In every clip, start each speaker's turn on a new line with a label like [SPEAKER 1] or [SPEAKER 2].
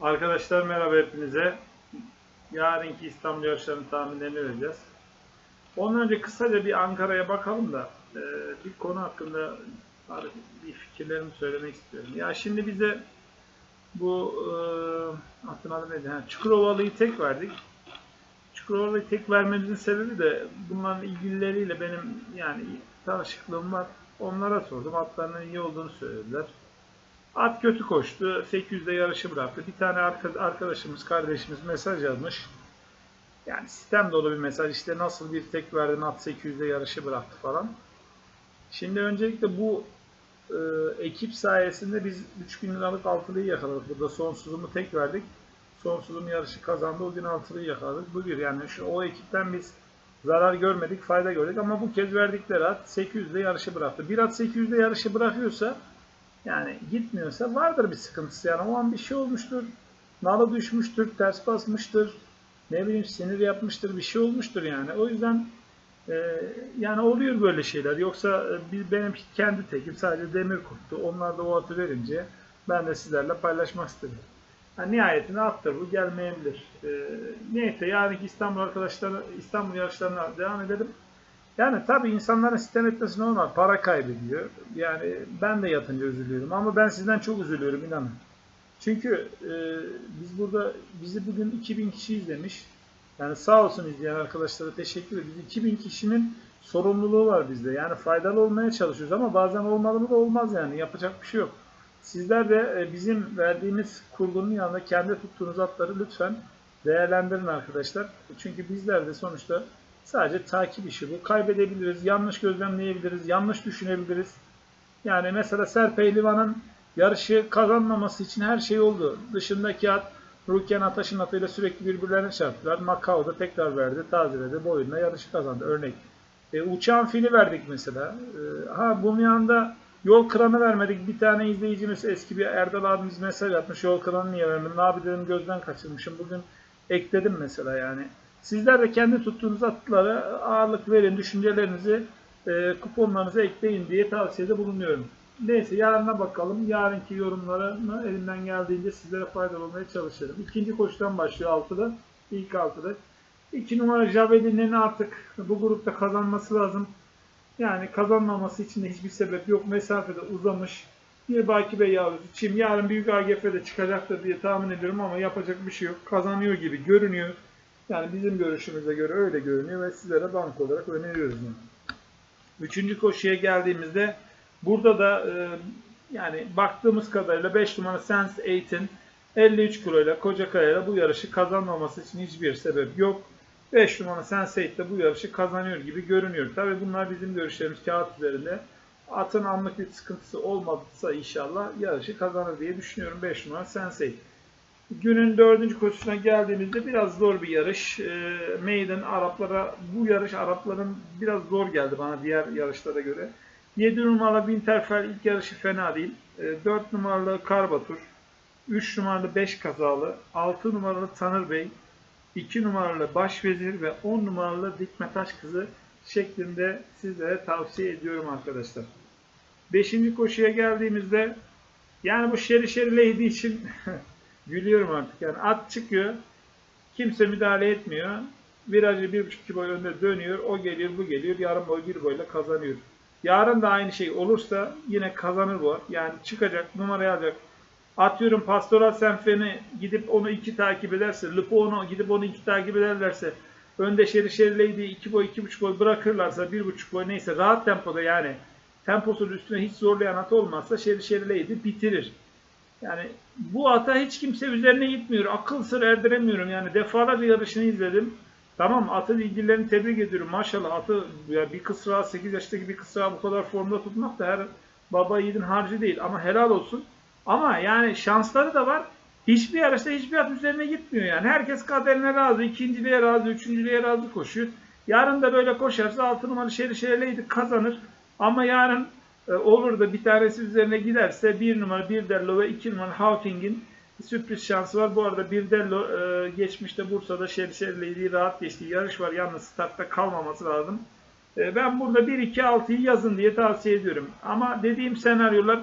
[SPEAKER 1] Arkadaşlar merhaba hepinize. Yarınki İstanbul yarışlarının tahminlerini vereceğiz. Ondan önce kısaca bir Ankara'ya bakalım da e, bir konu hakkında bir fikirlerimi söylemek istiyorum. Ya şimdi bize bu e, hatırladım neydi? Ha, Çukurovalı'yı tek verdik. Çukurovalı'yı tek vermemizin sebebi de bunların ilgilileriyle benim yani tanışıklığım var. Onlara sordum. Atlarının iyi olduğunu söylediler. At kötü koştu. 800'de yarışı bıraktı. Bir tane arka- arkadaşımız, kardeşimiz mesaj yazmış. Yani sistem dolu bir mesaj. İşte nasıl bir tek verdin at 800'de yarışı bıraktı falan. Şimdi öncelikle bu e, ekip sayesinde biz 3000 liralık altılıyı yakaladık. Burada sonsuzumu tek verdik. Sonsuzum yarışı kazandı. O gün altılıyı yakaladık. Bu bir yani şu, o ekipten biz zarar görmedik, fayda gördük ama bu kez verdikleri at 800'de yarışı bıraktı. Bir at 800'de yarışı bırakıyorsa yani gitmiyorsa vardır bir sıkıntısı yani o an bir şey olmuştur. Nala düşmüştür, ters basmıştır. Ne bileyim sinir yapmıştır, bir şey olmuştur yani. O yüzden e, yani oluyor böyle şeyler. Yoksa e, bir, benim kendi tekim sadece demir kurttu. Onlar da o atı verince ben de sizlerle paylaşmak istedim. Ha, nihayetinde attır bu gelmeyebilir. E, neyse yarınki İstanbul arkadaşları İstanbul yarışlarına devam edelim. Yani tabii insanların sistem etmesi normal. Para kaybediyor. Yani ben de yatınca üzülüyorum. Ama ben sizden çok üzülüyorum inanın. Çünkü e, biz burada bizi bugün 2000 kişi izlemiş. Yani sağ olsun izleyen arkadaşlara teşekkür ederim. Biz 2000 kişinin sorumluluğu var bizde. Yani faydalı olmaya çalışıyoruz ama bazen olmadı mı da olmaz yani. Yapacak bir şey yok. Sizler de e, bizim verdiğimiz kurgunun yanında kendi tuttuğunuz atları lütfen değerlendirin arkadaşlar. Çünkü bizler de sonuçta Sadece takip işi bu. Kaybedebiliriz, yanlış gözlemleyebiliriz, yanlış düşünebiliriz. Yani mesela Serpehlivan'ın yarışı kazanmaması için her şey oldu. Dışındaki at Ruken Ataş'ın atıyla sürekli birbirlerine çarptılar. Macao'da tekrar verdi, tazeledi, boyunla yarışı kazandı. Örnek. E, uçağın fili verdik mesela. E, ha bunun yanında yol kıranı vermedik. Bir tane izleyicimiz eski bir Erdal abimiz mesaj atmış. Yol kıranı niye vermedin? Abi dedim gözden kaçırmışım. Bugün ekledim mesela yani. Sizler de kendi tuttuğunuz atlara ağırlık verin, düşüncelerinizi e, kuponlarınıza ekleyin diye tavsiyede bulunuyorum. Neyse yarına bakalım. Yarınki yorumlarımı elimden geldiğince sizlere faydalı olmaya çalışırım. İkinci koşudan başlıyor 6'da. İlk 6'da. 2 numara Javeli'nin artık bu grupta kazanması lazım. Yani kazanmaması için de hiçbir sebep yok. Mesafede uzamış. Bir Baki Bey yavrusu Çim yarın büyük AGF'de çıkacaktır diye tahmin ediyorum ama yapacak bir şey yok. Kazanıyor gibi görünüyor. Yani bizim görüşümüze göre öyle görünüyor ve sizlere bank olarak öneriyoruz. Yani. Üçüncü koşuya geldiğimizde burada da e, yani baktığımız kadarıyla 5 numara Sense 8'in 53 kiloyla Kocakaya'yla bu yarışı kazanmaması için hiçbir sebep yok. 5 numara Sense8 de bu yarışı kazanıyor gibi görünüyor. Tabi bunlar bizim görüşlerimiz kağıt üzerinde. Atın anlık bir sıkıntısı olmadıysa inşallah yarışı kazanır diye düşünüyorum 5 numara Sense8. Günün dördüncü koşusuna geldiğimizde biraz zor bir yarış. E, Maiden Araplara, bu yarış Arapların biraz zor geldi bana diğer yarışlara göre. 7 numaralı Winterfell ilk yarışı fena değil. E, 4 numaralı Karbatur, 3 numaralı 5 kazalı, 6 numaralı Tanır Bey, 2 numaralı Başvezir ve 10 numaralı Dikme Taş Kızı şeklinde sizlere tavsiye ediyorum arkadaşlar. Beşinci koşuya geldiğimizde yani bu Şeri Şeri Lady için Gülüyorum artık yani at çıkıyor. Kimse müdahale etmiyor. Virajı bir buçuk boy önde dönüyor. O geliyor bu geliyor. Yarım boy bir boyla kazanıyor. Yarın da aynı şey olursa yine kazanır bu. Yani çıkacak numarayı alacak. Atıyorum Pastoral Senfeni gidip onu iki takip ederse, Lupo onu gidip onu iki takip ederlerse, önde şeri şerileydi iki boy iki buçuk boy bırakırlarsa bir buçuk boy neyse rahat tempoda yani temposunun üstüne hiç zorlayan at olmazsa şeri şerileydi bitirir. Yani bu ata hiç kimse üzerine gitmiyor. Akıl sır erdiremiyorum. Yani defalarca yarışını izledim. Tamam atın ilgilerini tebrik ediyorum. Maşallah atı ya bir kısra 8 yaşındaki bir kısra bu kadar formda tutmak da her baba yiğidin harcı değil. Ama helal olsun. Ama yani şansları da var. Hiçbir yarışta hiçbir at üzerine gitmiyor yani. Herkes kaderine razı. ikinciliğe razı, üçüncülüğe razı koşuyor. Yarın da böyle koşarsa 6 numaralı şeri şerileydi kazanır. Ama yarın olur da bir tanesi üzerine giderse bir numara bir Birdello ve iki numara Hawking'in sürpriz şansı var. Bu arada Birdello e, geçmişte Bursa'da Şerişehir'le rahat geçtiği yarış var. Yalnız startta kalmaması lazım. E, ben burada 1-2-6'yı yazın diye tavsiye ediyorum. Ama dediğim senaryolar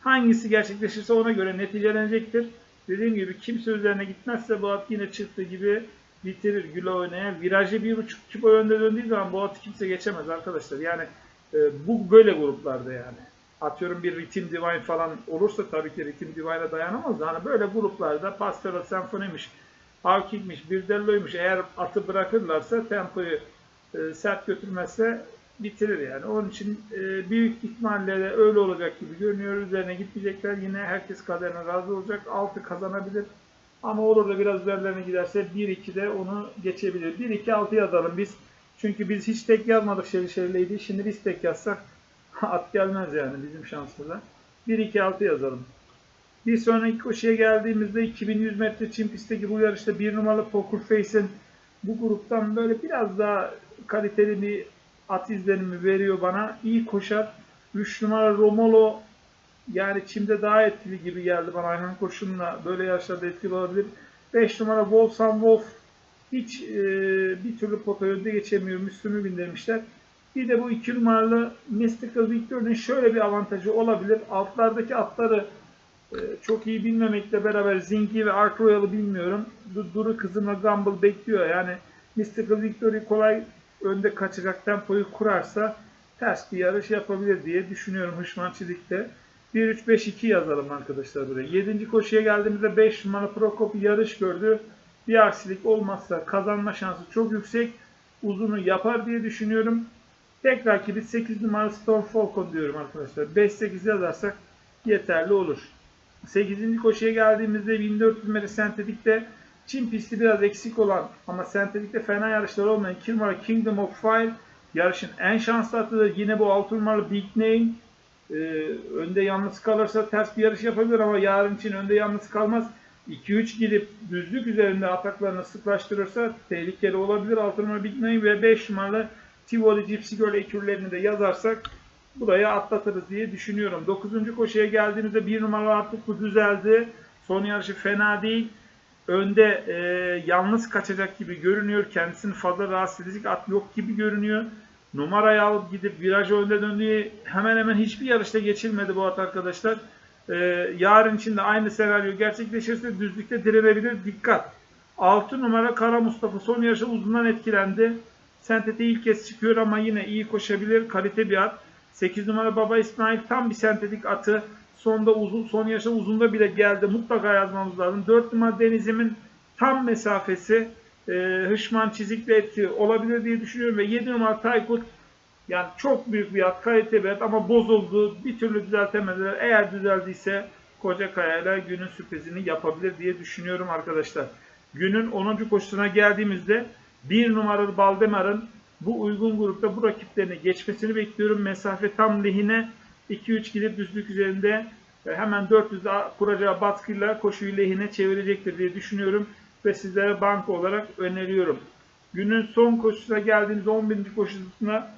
[SPEAKER 1] hangisi gerçekleşirse ona göre neticelenecektir. Dediğim gibi kimse üzerine gitmezse bu at yine çıktığı gibi bitirir güle oynaya. Virajı bir buçuk boy önde döndüğü zaman bu atı kimse geçemez arkadaşlar. Yani e, bu böyle gruplarda yani. Atıyorum bir Rhythm Divine falan olursa tabii ki Rhythm Divine'a dayanamaz. da Hani böyle gruplarda Pastoral Symphony'miş, Hawking'miş, Birdello'ymuş eğer atı bırakırlarsa tempoyu e, sert götürmezse bitirir yani. Onun için e, büyük ihtimalle de öyle olacak gibi görünüyor. Üzerine gitmeyecekler. Yine herkes kaderine razı olacak. Altı kazanabilir. Ama olur da biraz üzerlerine giderse 1-2'de onu geçebilir. 1-2-6 yazalım biz. Çünkü biz hiç tek yazmadık Şeri Şeri'leydi. Şimdi biz tek yazsak at gelmez yani bizim şansımıza. 1-2-6 yazalım. Bir sonraki koşuya geldiğimizde 2100 metre çim pistteki bu yarışta bir numaralı Poker Face'in bu gruptan böyle biraz daha kaliteli bir at izlenimi veriyor bana. İyi koşar. 3 numara Romolo yani çimde daha etkili gibi geldi bana Ayhan Kurşun'la böyle yarışlarda etkili olabilir. 5 numara Wolfsan Wolf hiç e, bir türlü pota önde geçemiyor. Müslüm'ü bindirmişler. Bir de bu 2 numaralı Mystical Victor'ın şöyle bir avantajı olabilir. Altlardaki atları e, çok iyi bilmemekle beraber Zingi ve Ark Royal'ı bilmiyorum. Du- Duru kızımla Gumball bekliyor. Yani Mystical Victory kolay önde kaçacak tempoyu kurarsa ters bir yarış yapabilir diye düşünüyorum Hışman Çizik'te. 1-3-5-2 yazalım arkadaşlar buraya. 7. koşuya geldiğimizde 5 numara Prokop yarış gördü. Bir aksilik olmazsa kazanma şansı çok yüksek. Uzunu yapar diye düşünüyorum. Tek rakibi 8 numara Storm Falcon diyorum arkadaşlar. 5-8 yazarsak yeterli olur. 8. koşuya geldiğimizde 1400 metre sentetikte Çin pisti biraz eksik olan ama sentetikte fena yarışlar olmayan 2 numara Kingdom of Fire yarışın en şanslı atıdır. Yine bu 6 numaralı Big Name ee, önde yalnız kalırsa ters bir yarış yapabilir ama yarın için önde yalnız kalmaz. 2-3 gidip düzlük üzerinde ataklarını sıklaştırırsa tehlikeli olabilir. 6 numara Big ve 5 numaralı Tivoli Gypsy Girl ekürlerini de yazarsak buraya atlatırız diye düşünüyorum. 9. koşuya geldiğimizde 1 numaralı artık bu düzeldi. Son yarışı fena değil. Önde e, yalnız kaçacak gibi görünüyor. Kendisini fazla rahatsız edecek at yok gibi görünüyor. Numarayı alıp gidip viraj önde döndüğü hemen hemen hiçbir yarışta geçilmedi bu at arkadaşlar. Ee, yarın için de aynı senaryo gerçekleşirse düzlükte direnebilir. Dikkat! 6 numara Kara Mustafa son yarışta uzundan etkilendi. Sentete ilk kez çıkıyor ama yine iyi koşabilir. Kalite bir at. 8 numara Baba İsmail tam bir sentetik atı. Sonda uzun, son yarışta uzunda bile geldi. Mutlaka yazmamız lazım. 4 numara Denizim'in tam mesafesi e, Hışman çizikle etki olabilir diye düşünüyorum ve 7 numara Taykut yani çok büyük bir at, kalite bir at ama bozuldu. Bir türlü düzeltemediler. Eğer düzeldiyse Koca Kaya'yla günün sürprizini yapabilir diye düşünüyorum arkadaşlar. Günün 10. koşusuna geldiğimizde 1 numaralı Baldemar'ın bu uygun grupta bu rakiplerini geçmesini bekliyorum. Mesafe tam lehine 2-3 gidip düzlük üzerinde e, hemen 400'de kuracağı baskıyla koşuyu lehine çevirecektir diye düşünüyorum ve sizlere banka olarak öneriyorum. Günün son koşusuna geldiğimiz 11. koşusuna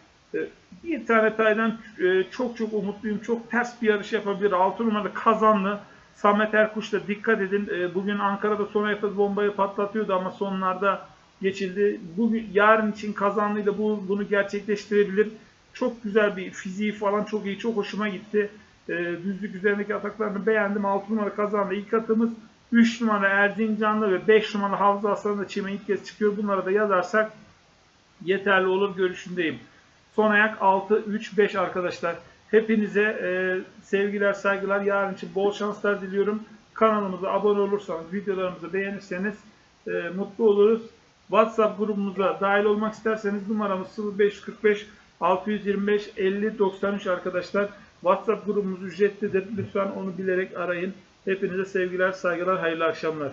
[SPEAKER 1] bir tane taydan e, çok çok umutluyum. Çok ters bir yarış yapabilir. 6 numaralı kazanlı Samet Erkuş'ta dikkat edin. E, Bugün Ankara'da son ayakta bombayı patlatıyordu ama sonlarda geçildi. Bugün yarın için kazanlıyla bu bunu gerçekleştirebilir. Çok güzel bir fiziği falan çok iyi. Çok hoşuma gitti. Düzlük üzerindeki ataklarını beğendim. 6 numara kazandı. İlk atımız 3 numara Erzincanlı ve 5 numara Havza Aslanı da çime ilk kez çıkıyor. Bunları da yazarsak yeterli olur görüşündeyim. Son ayak 6, 3, 5 arkadaşlar. Hepinize e, sevgiler, saygılar. Yarın için bol şanslar diliyorum. Kanalımıza abone olursanız, videolarımızı beğenirseniz e, mutlu oluruz. WhatsApp grubumuza dahil olmak isterseniz numaramız 0545 625 50 93 arkadaşlar. WhatsApp grubumuz ücretlidir. Lütfen onu bilerek arayın. Hepinize sevgiler, saygılar, hayırlı akşamlar.